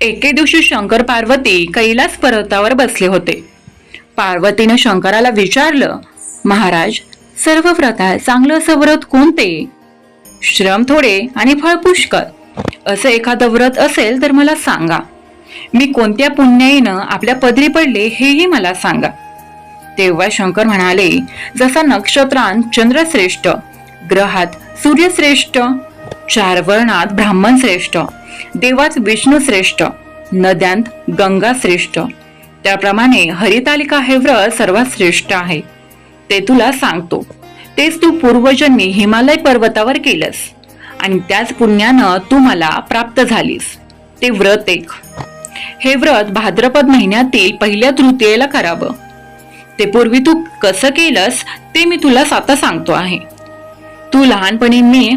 एके दिवशी शंकर पार्वती कैलास पर्वतावर बसले होते. पार्वतीनं शंकराला विचारलं महाराज सर्व व्रतात चांगलं असं व्रत कोणते? श्रम थोडे आणि फळ पुष्कळ. असं एखादं व्रत असेल तर मला सांगा. मी कोणत्या पुण्याईनं आपल्या पदरी पडले हेही मला सांगा. तेव्हा शंकर म्हणाले जसा नक्षत्रांत चंद्रश्रेष्ठ ग्रहात सूर्यश्रेष्ठ चार वर्णात ब्राह्मण श्रेष्ठ देवात विष्णू श्रेष्ठ नद्यांत गंगा श्रेष्ठ. त्याप्रमाणे हरितालिका हे व्रत सर्वात श्रेष्ठ आहे. ते तुला सांगतो. तेच तू पूर्वजन्मी हिमालय पर्वतावर केलंस आणि त्याच पुण्यानं तू मला प्राप्त झालीस. ते व्रत एक. हे व्रत भाद्रपद महिन्यातील पहिल्या तृतीयेला करावं. ते पूर्वी तू कसं केलंस ते मी तुला आता सांगतो आहे. तू लहानपणी मी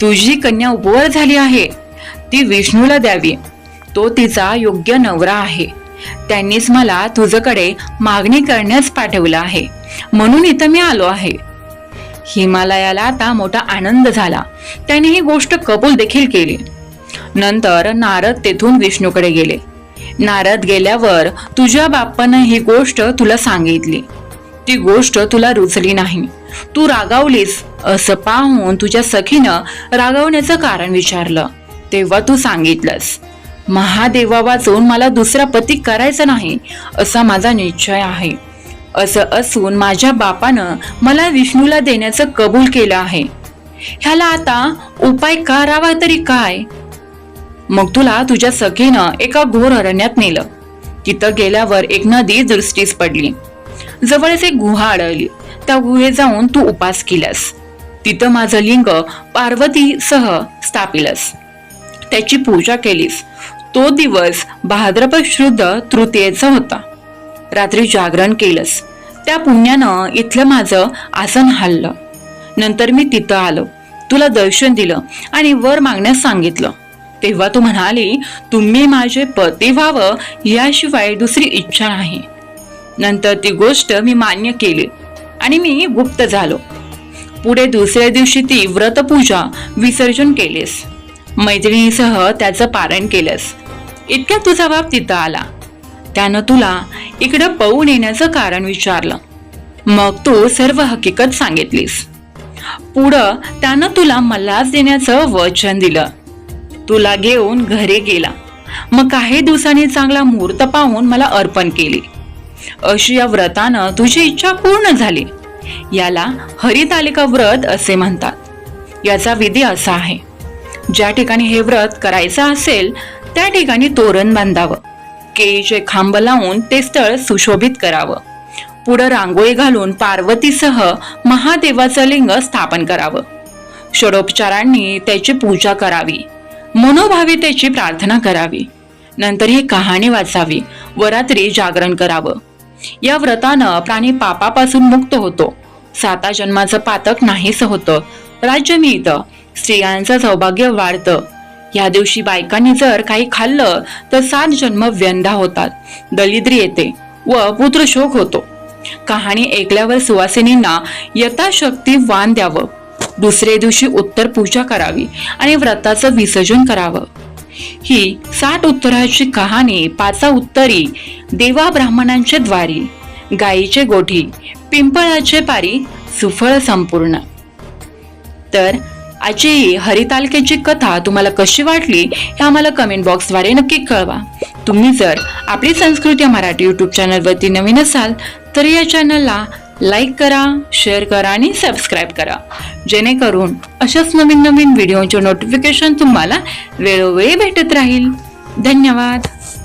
तुझी कन्या वर झाली आहे. ती विष्णूला द्यावी. तो तिचा योग्य नवरा आहे. त्यांनीच मला तुझ्याकडे मागणी करण्यास पाठवलं आहे. म्हणून इथं मी आलो आहे. हिमालयाला आता मोठा आनंद झाला. त्याने ही गोष्ट कबूल देखील केली. नंतर नारद तेथून विष्णूकडे गेले. नारद गेल्यावर तुझ्या बाप्पानं ही गोष्ट तुला सांगितली. ती गोष्ट तुला रुचली नाही. तू रागावलीस असं पाहून तुझ्या सखीनं रागावण्याचं कारण विचारलं. तेव्हा तू सांगितलंस महादेवा वाचून मला दुसरा पती करायचा नाही असा माझा निश्चय आहे. असं असून माझ्या बापानं मला विष्णूला देण्याचं कबूल केलं आहे. ह्याला आता उपाय करावा तरी काय? मग तुला तुझ्या सखीनं एका घोर अरण्यात नेलं. तिथं गेल्यावर एक नदी दृष्टीस पडली. जवळच एक गुहा आढळली. त्या गुहेत जाऊन तू उपास केलास. तिथं माझं लिंग पार्वतीसह स्थापिलस. त्याची पूजा केलीस. तो दिवस भाद्रपद शुद्ध तृतीयेचा होता. रात्री जागरण केलंस. त्या पुण्यानं इथलं माझं आसन हल्लं नंतर मी तिथं आलो. तुला दर्शन दिलं आणि वर मागण्यास सांगितलं. तेव्हा तू म्हणाली तुम्ही माझे पती व्हावं याशिवाय दुसरी इच्छा नाही. नंतर ती गोष्ट मी मान्य केली आणि मी गुप्त झालो. पुढे दुसऱ्या दिवशी ती व्रतपूजा विसर्जन केलेस. मैत्रिणीसह त्याचं पारण केलंस. इतक्या तुझा बाप तिथं आला. त्यानं तुला इकडं पळून येण्याचं कारण विचारलं. मग तू सर्व हकीकत सांगितलीस. पुढं त्यानं तुला मलाच देण्याचं वचन दिलं. तुला घेऊन घरी गेला. मग काही दिवसांनी चांगला मुहूर्त पाहून मला अर्पण केली. अशी या व्रतानं तुझी इच्छा पूर्ण झाली. याला हरितालिका व्रत असे म्हणतात. याचा विधी असा आहे. ज्या ठिकाणी हे व्रत करायचं असेल त्या ठिकाणी तोरण बांधावं. केळीचे खांब लावून ते स्थळ सुशोभित करावं. पुढं रांगोळी घालून पार्वतीसह महादेवाचं लिंग स्थापन करावं. षडोपचारांनी त्याची पूजा करावी. मनोभावी त्याची प्रार्थना करावी. नंतर ही कहाणी वाचावी. व रात्री जागरण करावं. या व्रतानं प्राणी पापापासून मुक्त होतो. साता जन्माचं पातक नाहीस होतं. राज्य मिळतं. स्त्रियांचं सौभाग्य वाढतं. या दिवशी बायकांनी जर काही खाल्लं तर सात जन्म व्यंधा होतात. दलिद्री येते व पुत्रशोक होतो. कहाणी ऐकल्यावर सुवासिनींना यथाशक्ती वान द्यावं. दुसऱ्या दिवशी उत्तर पूजा करावी आणि व्रताचं विसर्जन करावं. ही साठ उत्तराची कहाणी पाचा उत्तरी देवा ब्राह्मणांचे द्वारी गायीचे गोठी पिंपळाचे पारी सुफळ संपूर्ण. तर आजची हरितालकेची कथा तुम्हाला कशी वाटली हे आम्हाला कमेंट बॉक्सद्वारे नक्की कळवा. तुम्ही जर आपली संस्कृती मराठी यूट्यूब चॅनलवरती नवीन असाल तर या चॅनलला लाईक करा शेअर करा आणि सबस्क्राईब करा. जेणेकरून अशाच नवीन नवीन व्हिडिओचे नोटिफिकेशन तुम्हाला वेळोवेळी भेटत राहील. धन्यवाद.